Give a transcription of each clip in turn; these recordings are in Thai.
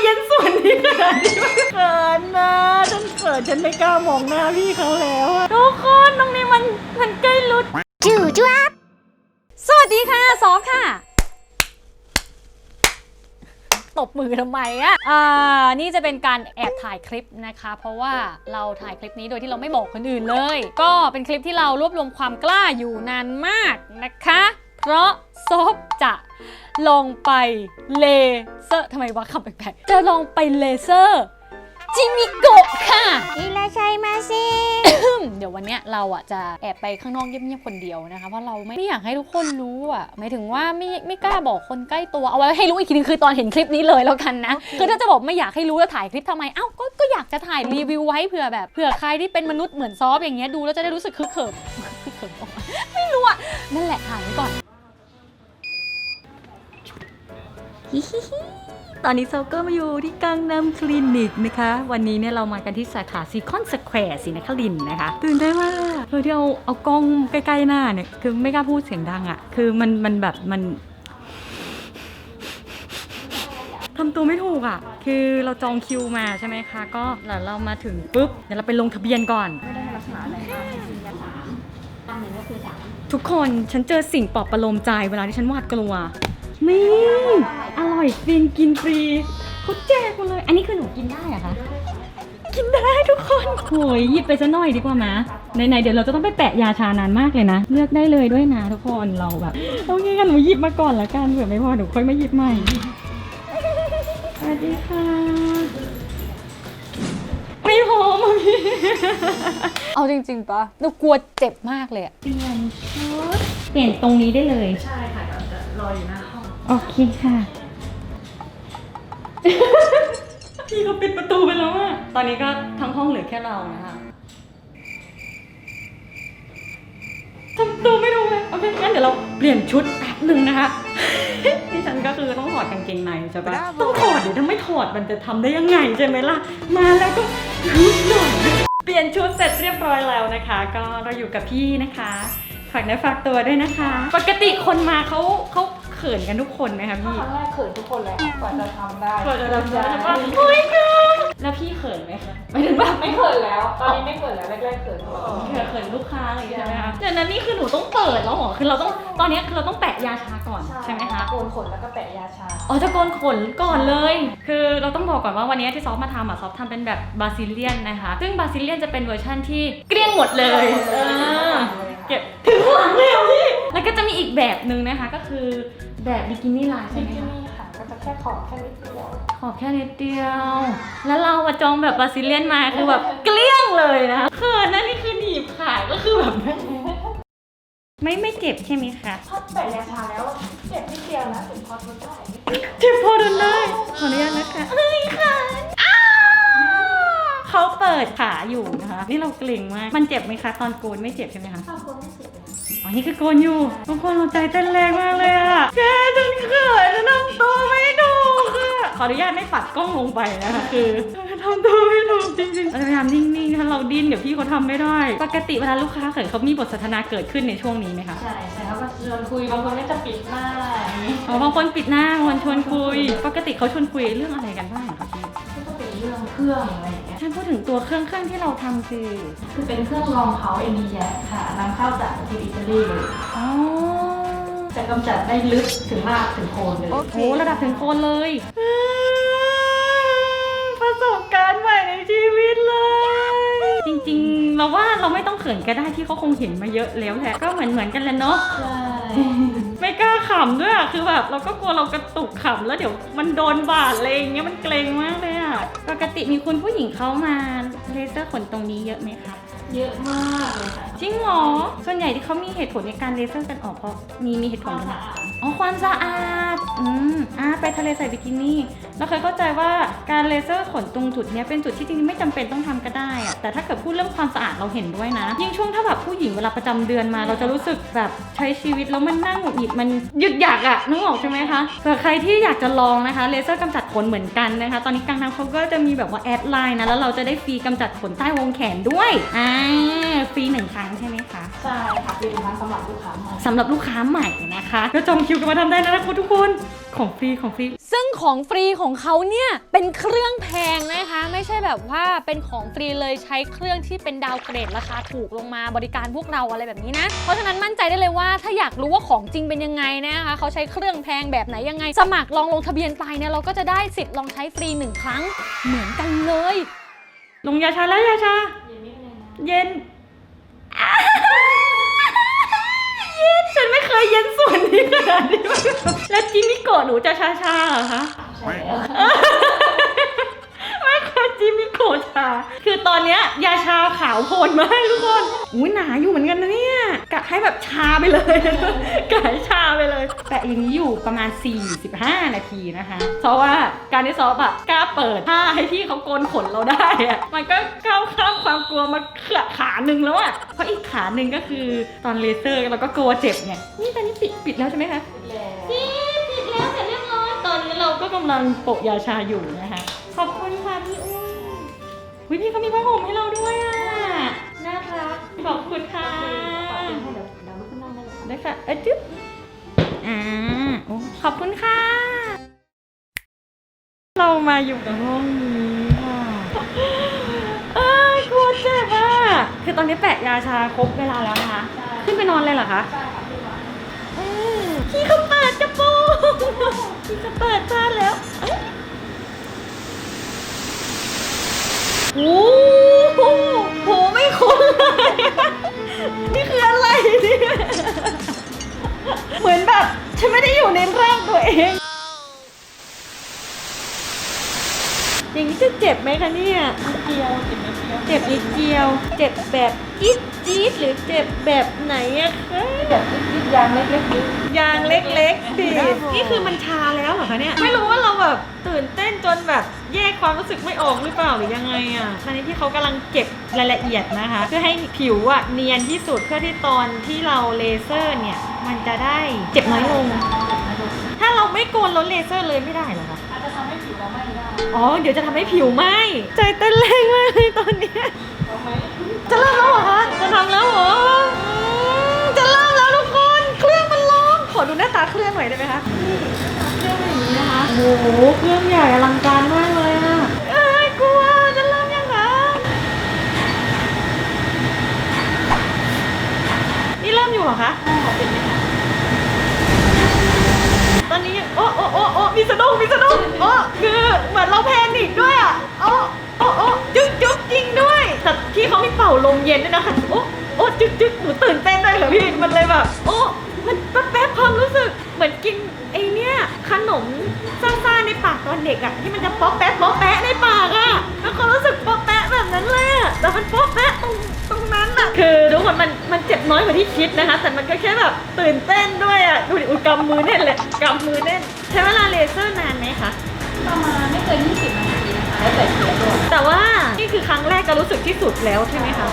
เย็นส่วนนี้ขนาดนี้เขินนะฉันเขินฉันไม่กล้ามองหน้าพี่เขาแล้วอะทุกคนตรงนี้มันมันใกล้รุด จู่จ้วบสวัสดีค่ะ ซอฟค่ะ ตบมือทำไมอะอ่า นี่จะเป็นการแอบถ่ายคลิปนะคะ เพราะว่าเราถ่ายคลิปนี้โดยที่เราไม่บอกคนอื่นเลย ก็เป็นคลิปที่เรารวบรวมความกล้าอยู่นานมากนะคะ เพราะซอฟจะลงไปเลเซอร์ทำไมวะคำแปลกๆ จะลงไปเลเซอร์จิมิโกะค่ะอีลาชัยมาซิ เดี๋ยววันเนี้ยเราอะจะแอบไปข้างนอกเงียบๆคนเดียวนะคะ เพราะเราไม่ไม่อยากให้ทุกคนรู้อะหมายถึงว่าไม่ไม่กล้าบอกคนใกล้ตัวเอาไว้ให้รู้อีกทีนึงคือตอนเห็นคลิปนี้เลยแล้วกันนะ คือถ้าจะบอกไม่อยากให้รู้แล้วถ่ายคลิปทำไมเอ้าก็ก็อยากจะถ่ายรีวิวไว้เผื่อแบบเผื่อใครที่เป็นมนุษย์เหมือนซอฟอย่างเงี้ยดูแล้วจะได้รู้สึกคึกเขิมคึกเขิมออกมาไม่รู้อะนั่นแหละถ่ายไว้ก่อน ฮิฮิฮิตอนนี้เซาเกอร์มาอยู่ที่กังนำคลินิกนะคะ วันนี้เนี่ยเรามากันที่สาขาซีคอนสแควร์สินครินทร์นะคะ ตื่นได้นมากโดยที่เอาเอากล้องใกล้ๆหน้าเนี่ย คือไม่กล้าพูดเสียงดังอะ่ะ คือมันมันแบบมันทำตัวไม่ถูกอะ่ะ คือเราจองคิวมาใช่ไหมคะ ก็แล้วเรามาถึงปุ๊บ เดี๋ยวเราไปลงทะเบียนก่อนทุกคนฉันเจอสิ่งปลอบประโลมใจเวลาที่ฉันหวาดกลัว นี่อร่อยฟินกินฟรีเขาแจกมาเลย อันนี้คือหนูกินได้เหรอะคะ กินได้ทุกคนโหยหยิบไปซะหน่อยดีกว่ามาไหนๆเดี๋ยวเราจะต้องไปแปะยาชานานมากเลยนะ เลือกได้เลยด้วยนะทุกคนเราแบบโอเคกันหนูหยิบมาก่อนละกันเผื่อไม่พอหนูค่อยมาหยิบใหม่ สวัสดีค่ะ ไม่พอมาพี่เอาจริงๆปะหนูกลัวเจ็บมากเลยอะเปลี่ยนชุดเปลี่ยนตรงนี้ได้เลย ใช่ค่ะจะรออยู่หน้าห้อง โอเคค่ะ พี่เขาปิดประตูไปแล้วอะตอนนี้ก็ทั้งห้องเหลือแค่เรานะคะทำตัวไม่ถูกเลยโอเคงั้นเดี๋ยวเราเปลี่ยนชุดแป๊บหนึ่งนะคะที่ฉันก็คือต้องถอดกางเกงในใช่ปะต้องถอดเดี๋ยวถ้าไม่ถอดมันจะทำได้ยังไงใช่ไหมล่ะ มาแล้วก็รุดหน่อยเปลี่ยนชุดเสร็จเรียบร้อยแล้วนะคะ ก็เราอยู่กับพี่นะคะ ฝากเนื้อฝากตัวด้วยนะคะ ปกติคนมาเขาเขาเขินกันทุกคนไหมคะพี่ครั้งแรกเขินทุกคนเลยกว่าจะทำได้กว่าจะทำได้โอ้ยคือแล้วพี่เขินไหมคะไม่ถึงว่าไม่เขินแล้ว ตอนนี้ไม่เขินแล้วแรกๆเขินก่อนเขินเขินลูกค้าอะไรอย่างเงี้ยใช่ไหมคะเดี๋ยวนั้นนี่คือหนูต้องเปิดแล้วเหรอคือเราต้องตอนนี้คือเราต้องแปะยาชาก่อนใช่ไหมคะ โกนขนแล้วก็แปะยาชา อ๋อจะโกนขนก่อนเลย คือเราต้องบอกก่อนว่าวันนี้ที่ซอฟมาทำอะซอฟทำเป็นแบบบาซิเลียนนะคะ ซึ่งบาซิเลียนจะเป็นเวอร์ชั่นที่เกลี้ยงหมดเลยเออเก็บถึงข้างหลังเลยเหรอพี่แล้วก็จะมีอีกแบบหนึ่งนะคะก็คือ แบบบิกินี่ลายใช่ไหมที่คะนี่ค่ะก็จะแค่ขอบแค่นิดเดียวขอแค่นิดเดียว แล้วเราอะจองแบบบาซิเลียนมาคือแบบเกลี้ยงเลยนะเขินนะนี่คือหนีบขาก็คือแบบ ไม่ไม่เจ็บใช่ไหมคะถ้าแปะยาชาแล้วเจ็บนิดเดียวนะถึงพอทนได้เจ็บพอทนได้ขออนุญาตนะคะเฮ้ยค่ะอ้าวเขาเปิดขาอยู่นะคะ นี่เราเกรงมาก มันเจ็บไหมคะ ตอนโกนไม่เจ็บใช่ไหมคะ ถ้าคนไม่เจ็บเลยอ๋อ นี่คือโกนอยู่ทุกคนเราใจเต้นแรงมากเลยอะแกฉันเขินฉันทำตัวไม่ถูกอะขออนุญาตไม่ปัดกล้องลงไปนะคะคือทำตัวไม่ถูกจริงๆเราจะพยายามนิ่งๆถ้าเราดิ้นเดี๋ยวพี่เขาทำไม่ได้ ปกติเวลาลูกค้าเขินเขามีบทสนทนาเกิดขึ้นในช่วงนี้ไหมคะใช่ใช่แล้วก็ชวนคุยบางคนก็จะปิดหน้าอย่างนี้อ๋อบางคนปิดหน้าบางคนชวนคุย ปกติเขาชวนคุยเรื่องอะไรกันบ้างคะพี่ก็จะเป็นเรื่องเครื่องอะไรอย่างเงี้ย ฉันพูดถึงตัวเครื่องเครื่องที่เราทำคือคือเป็นเครื่องรองเขาเอ็นดีแค่ะนำเข้าจากประเทศอิตาลีเลยอ๋อจะกำจัดได้ลึกถึงรากถึงโคนเลยโอ้โหระดับถึงโคนเลยประสบการณ์ใหม่ในชีวิตเลย จริงๆ เราว่าเราไม่ต้องเขินก็ได้ที่เขาคงเห็นมาเยอะแล้วแหละก็เหมือนเหมือนๆกันแหละเนาะ ใช่ ไม่กล้าขำด้วยอะคือแบบเราก็กลัวเรากระตุกขำแล้วเดี๋ยวมันโดนบาดอะไรอย่างเงี้ยมันเกรงมากเลยอะปกติมีคุณผู้หญิงเขามาเลเซอร์ขนตรงนี้เยอะไหมคะเยอะมากเลยค่ะจริงเหรอส่วนใหญ่ที่เขามีเหตุผลในการเลเซอร์กันออกเพราะมีมีเหตุคผลวาม อะไรสะอาดอ๋อความสะอาด อืมอ่าไปทะเลใส่บิกินี่ เราเคยเข้าใจว่าการเลเซอร์ขนตรงจุดเนี้ยเป็นจุดที่จริงๆไม่จำเป็นต้องทำก็ได้อะแต่ถ้าเกิดพูดเรื่องความสะอาดเราเห็นด้วยนะ ยิ่งช่วงถ้าแบบผู้หญิงเวลาประจำเดือนมา เราจะรู้สึกแบบใช้ชีวิตแล้วมันนั่งหงุดหงิดมันยึกอยากอะนึกออกใช่ไหมคะเผื่อใครที่อยากจะลองนะคะเลเซอร์กำจัดขนเหมือนกันนะคะ ตอนนี้กังทำเขาก็จะมีแบบว่าแอดไลน์นะแล้วเราจะได้ฟรีกำจัดขนใต้วงแขนด้วยอ่าฟรีหนึ่งครั้งใช่ไหมคะ ใช่ค่ะเป็นทางสำหรับลูกค้าใหม่ สำหรับลูกค้าใหม่นะคะก็จองคิวกันมาทำได้นะทุกคนของฟรีของฟรีสิซึ่งของฟรีของเขาเนี่ยเป็นเครื่องแพงนะคะ ไม่ใช่แบบว่าเป็นของฟรีเลยใช้เครื่องที่เป็นดาวเกรดราคาถูกลงมาบริการพวกเราอะไรแบบนี้นะ เพราะฉะนั้นมั่นใจได้เลยว่าถ้าอยากรู้ว่าของจริงเป็นยังไงนะคะเขาใช้เครื่องแพงแบบไหนยังไง สมัครลองลงทะเบียนไปเนี่ยเราก็จะได้สิทธิ์ลองใช้ฟรีหนึ่งครั้งเหมือนกันเลย ลงยาชาแล้วยาชา เย็น ดฉันไม่เคยเย็นส่วนนี้ขนาดนี้มากแล้วจิมิโกะหนูจะชาชาเหรอคะใช่ไม่เคยจิมิโกะชา คือตอนเนี้ยยาชาขาวโพลนมากทุกคนอุ้ยหนาอยู่เหมือนกันนะเนี่ยกะให้แบบชาไปเลยกะให้ชาไปเลย อย่างนี้อยู่ประมาณ 45 นาทีนะคะ เพราะว่าการที่ซอฟอะกล้าเปิดผ้าให้พี่เขาโกนขนเราได้อะมันก็ก้าวข้ามความกลัวมาเขือขาหนึ่งแล้วอะเพราะอีกขาหนึ่งก็คือตอนเลเซอร์เราก็กลัวเจ็บไงนี่ตอนนี้ปิดปิดแล้วใช่ไหมคะปิดปิดแล้วเสร็จเรียบร้อยตอนนี้เราก็กำลังโปะยาชาอยู่นะคะ ขอบคุณค่ะพี่อ้วนวิพี่เขามีผ้าห่มให้เราด้วยอะน่ารักขอบคุณค่ะได้ค่ะเอ้ยจึ๊บ อ่าโอ้ขอบคุณค่ะ เรามาอยู่กับห้องนี้ค่ะเอ้ยกลัวเจ็บอะคือตอนนี้แปะยาชาครบเวลาแล้วนะคะ ขึ้นไปนอนเลยเหรอคะอืมพี่เขาเปิดกระโป นิดเดียว เจ็บแบบจี๊ดจี๊ดหรือเจ็บแบบไหนอะคะแบบจี๊ดยางเล็กๆยางเล็กๆดินี่คือมันชาแล้วเหรอคะเนี่ย ไม่รู้ว่าเราแบบตื่นเต้นจนแบบแยกความรู้สึกไม่ออกหรือเปล่าหรือยังไงอะตอนนี้ที่เขากำลังเก็บรายละเอียดนะคะ เพื่อให้ผิวอะเนียนที่สุดเพื่อที่ตอนที่เราเลเซอร์เนี่ย มันจะได้เจ็บน้อยลง ถ้าเราไม่โกนแล้วเลเซอร์เลยไม่ได้เหรอคะ ผิวเราไหม้ได้อ๋อ เดี๋ยวจะทำให้ผิวไหมใจเต้นแรงมากเลยตอนเนี้ยเอาไหมจะเริ่มแล้วเหรอคะจะทำแล้วเหรออืมจะเริ่มแล้วทุกคนเครื่องมันร้อนขอดูหน้าตาเครื่องหน่อยได้ไหมคะนี่เครื่องเป็นอย่างนี้นะคะโอ้โหเครื่องใหญ่อลังการมากเลยอะเอ้ยกลัวจะเริ่มยังคะนี่เริ่มอยู่เหรอคะ ตอนนี้ยังโอ้โอ้โอ้โอ้มีสะดุ้งมีสะดุ้งโอ้คือเหมือนเราแพนิคด้วยอะโอ้โอ้โอ้จึ๊กจึ๊กจริงด้วยแต่พี่เขามีเป่าลมเย็นด้วยนะคะโอ้โอ้จึ๊กจึ๊กหนูตื่นเต้นด้วยเหรอพี่มันเลยแบบโอ้มันแป๊บแป๊บความรู้สึกเหมือนกินไอเนี้ยขนมซ่าๆในปากตอนเด็กอะที่มันจะป๊อกแป๊ะป๊อกแป๊ะในปากอะแล้วความรู้สึกป๊อกแป๊ะแบบนั้นเลยแต่มันป๊อกแป๊ะตรง คือทุกคนมันมันเจ็บน้อยกว่าที่คิดนะคะ แต่มันก็แค่แบบตื่นเต้นด้วยอะดูดิอุยกำมือแน่นเลยกำมือแน่นใช้เวลาเลเซอร์นานไหมคะ ประมาณไม่เกิน20นาทีนะคะแล้วแต่เคสด้วยแต่ว่านี่คือครั้งแรกก็รู้สึกที่สุดแล้วใช่ไหมคะ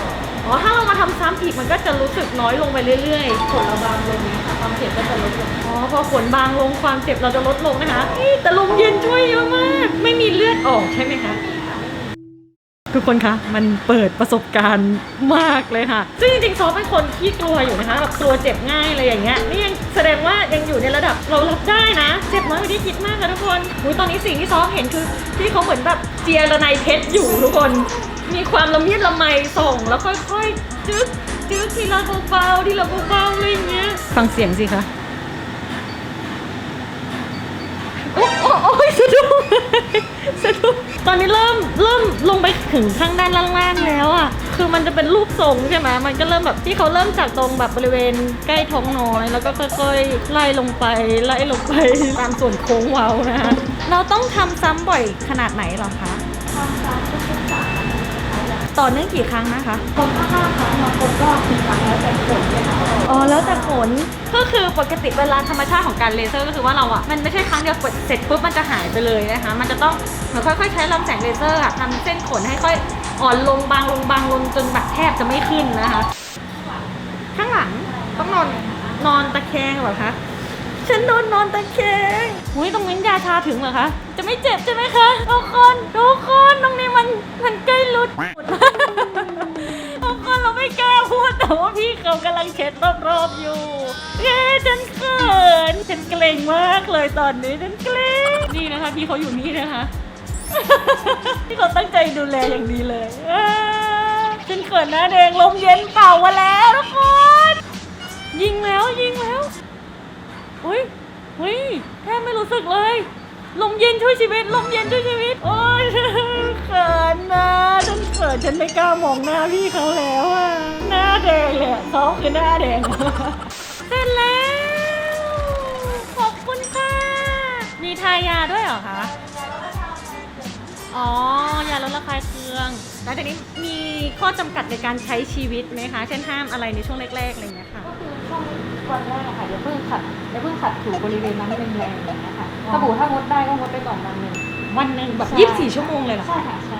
อ๋อถ้าเรามาทำซ้ำอีกมันก็จะรู้สึกน้อยลงไปเรื่อยผลเราบางลงนี้ค่ะความเจ็บก็จะลดลงๆอ๋อพอขนบางลงความเจ็บเราจะลดลงนะคะนี่แต่ลมเย็นช่วยเยอะมาก ไม่มีเลือดออกใช่ไหมคะ ทุกคนคะมันเปิดประสบการณ์มากเลยค่ะ ซึ่งจริงๆซอฟเป็นคนที่กลัวอยู่นะคะแบบกลัวเจ็บง่ายอะไรอย่างเงี้ยนี่ยังแสดงว่ายังอยู่ในระดับเรารับได้นะ เจ็บน้อยกว่าที่คิดมากค่ะทุกคนอุยตอนนี้สิ่งที่ซอฟเห็นคือที่เขาเหมือนแบบเจียระไนเพชรอยู่ทุกคน มีความละเมียดละไมส่งแล้วค่อยๆจึ๊กจึ๊กทีละเบาๆทีละเบาๆอะไรอย่างเงี้ยฟังเสียงสิคะ โอ้ยสะดุ้งสะดุ้งตอนนี้เริ่มเริ่มลงไปถึงข้างด้านล่างๆแล้วอะ คือมันจะเป็นรูปทรงใช่ไหมมันก็เริ่มแบบที่เขาเริ่มจากตรงแบบบริเวณใกล้ท้องน้อยแล้วก็ค่อยๆไล่ลงไปไล่ลงไปตามส่วนโค้งเว้านะคะเราต้องทำซ้ำบ่อยขนาดไหนหรอคะทำซ้ำ ต่อเนื่องกี่ครั้งนะคะคนก็ห้าครั้งบางคนก็สี่ครั้งแล้วแต่ผลเลยค่ะอ๋อแล้วแต่ผลก็คือปกติเวลาธรรมชาติของการเลเซอร์ก็คือว่าเราอะมันไม่ใช่ครั้งเดียวกดเสร็จปุ๊บมันจะหายไปเลยนะคะมันจะต้องเหมือนค่อยๆ ใช้ลำแสงเลเซอร์อะทำเส้นขนให้ค่อยอ่อนลงบางลงบางลงจนแบบแทบจะไม่ขึ้นนะคะ ข้างหลังต้องนอนนอนตะแคงเหรอคะ ฉันโดนนอนตะแคงอุ้ยตรงนี้ยาชาถึงเหรอคะ จะไม่เจ็บใช่ไหมคะ ทุกคน ทุกคนตรงนี้มันมันใกล้หลุดทุกคนเราไม่กล้าพูดแต่ว่าพี่เขากำลังเช็ดรอบๆอยู่เย้ฉันเขินฉันเกรงมากเลยตอนนี้ฉันเกรงนี่นะคะ พี่เขาอยู่นี่นะคะพี่เขาตั้งใจดูแลอย่างดีเลยฉันเขินหน้าแดงลมเย็นเป่ามาแล้วทุกคนยิงแล้วยิงแล้ว เฮ้ยเฮ้ยแทบไม่รู้สึกเลย ลมเย็นช่วยชีวิต ลมเย็นช่วยชีวิต โอ้ยเขินนะฉันเขินฉันไม่กล้ามองหน้าพี่เขาแล้วอะหน้าแดงเลยอะเขาคือหน้าแดง เสร็จแล้ว ขอบคุณค่ะ มีทายาด้วยเหรอคะ อ๋อ ยาลดระคายเคืองแล้วทีนี้มีข้อจำกัดในการใช้ชีวิตไหมคะ เช่นห้ามอะไรในช่วงแรกๆอะไรอย่างเงี้ยค่ะ ก็คือ ช่วงวันแรกอะค่ะอย่าเพิ่งขัดอย่าเพิ่งขัดถูบริเวณนั้นแรงๆอย่างเงี้ยค่ะสบู่ถ้างดได้ก็งดไปก่อนวันหนึ่ง วันหนึ่งแบบใช่ ยี่สิบสี่ชั่วโมงเลยเหรอใช่ค่ะใช่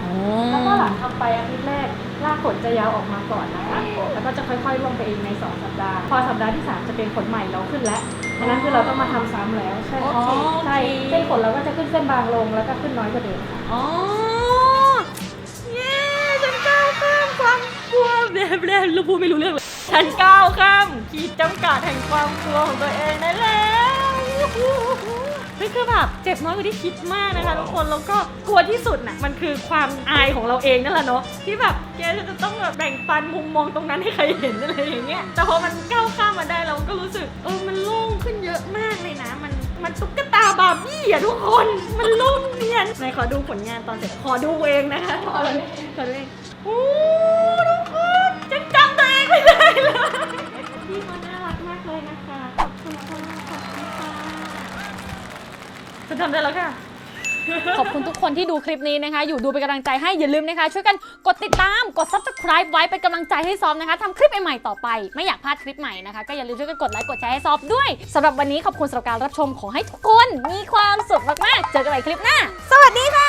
โอ้แล้วก็หลังทำไปอาทิตย์แรกรากขนจะยาวออกมาก่อนนะคะแล้วก็จะค่อยๆลงไปเองใน2สัปดาห์ พอสัปดาห์ที่3จะเป็นขนใหม่เราขึ้นแล้วอันนั้นคือเราต้องมาทำซ้ำแล้วใช่อ๋อใช่โอใช่เคเส้นขนเราก็จะขึ้นเส้นบางลงแล้วก็ขึ้นน้อยกว่าเดิมค่ะอ๋อเย้ฉันก้าวข้ามความกลัวแบบแบบลูกพูดไม่รู้เรื่องเลย ฉันก้าวข้ามขีดจำกัดแห่งความกลัวของตัวเองได้แล้วนี่คือแบบเจ็บน้อยกว่าที่คิดมากนะคะทุกคนแล้วก็กลัวที่สุดน่ะมันคือความอายของเราเองนั่นแหละเนาะที่แบบแกจะต้องแบบแบ่งปันมุมมองตรงนั้นให้ใครเห็นอะไรอย่างเงี้ยแต่พอมันก้าวข้ามมาได้เราก็รู้สึกเออมันโล่งขึ้นเยอะมากเลยนะมันมันตุ๊กตาบาร์บี้อะทุกคน มันโล่งเนียนไหนขอดูผลงานตอนเสร็จ ขอดูเองนะคะขอดูขอดูเองโอ้ เองไม่ได้เลย พี่เขาน่ารักมากเลยนะคะ ขอบคุณค่ะขอบคุณค่ะฉันทำได้แล้วค่ะ ขอบคุณทุกคนที่ดูคลิปนี้นะคะ อยู่ดูเป็นกำลังใจให้อย่าลืมนะคะ ช่วยกันกดติดตามกด subscribe ไว้เป็นกำลังใจให้ซอฟนะคะทำคลิปใหม่ๆต่อไป ไม่อยากพลาดคลิปใหม่นะคะ ก็อย่าลืมช่วยกันกดไลค์กดแชร์ให้ซอฟด้วยสำหรับวันนี้ขอบคุณสำหรับการรับชมขอให้ทุกคนมีความสุขมากๆ เจอกันใหม่คลิปหน้า สวัสดีค่ะ